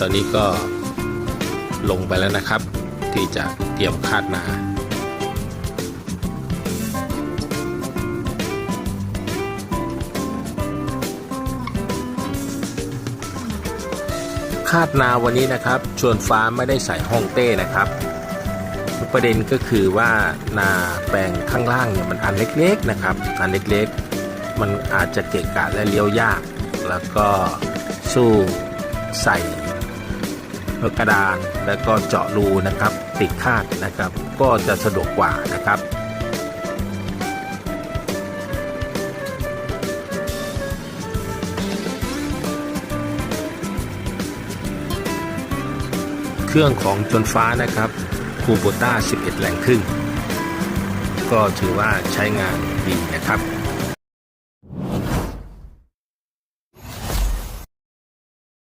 ตอนนี้ก็ลงไปแล้วนะครับ ที่จะเตรียมคาดนาคาดนาวันนี้นะครับชวนฟ้าไม่ได้ใส่ห้องเต้นะครับ ประเด็นก็คือว่านาแปลงข้างล่างเนี่ยมันอันเล็กๆนะครับ อันเล็กๆ มันอาจจะเกะกะและเลี้ยวยาก แล้วก็สู้ใส่ กระดานแล้วก็เจาะรูนะครับ ติดคาดนะครับ ก็จะสะดวกกว่านะครับเครื่องของจนฟ้านะครับคูโบต้า 11 แรงครึ่ง ก็ถือว่าใช้งานดีนะครับ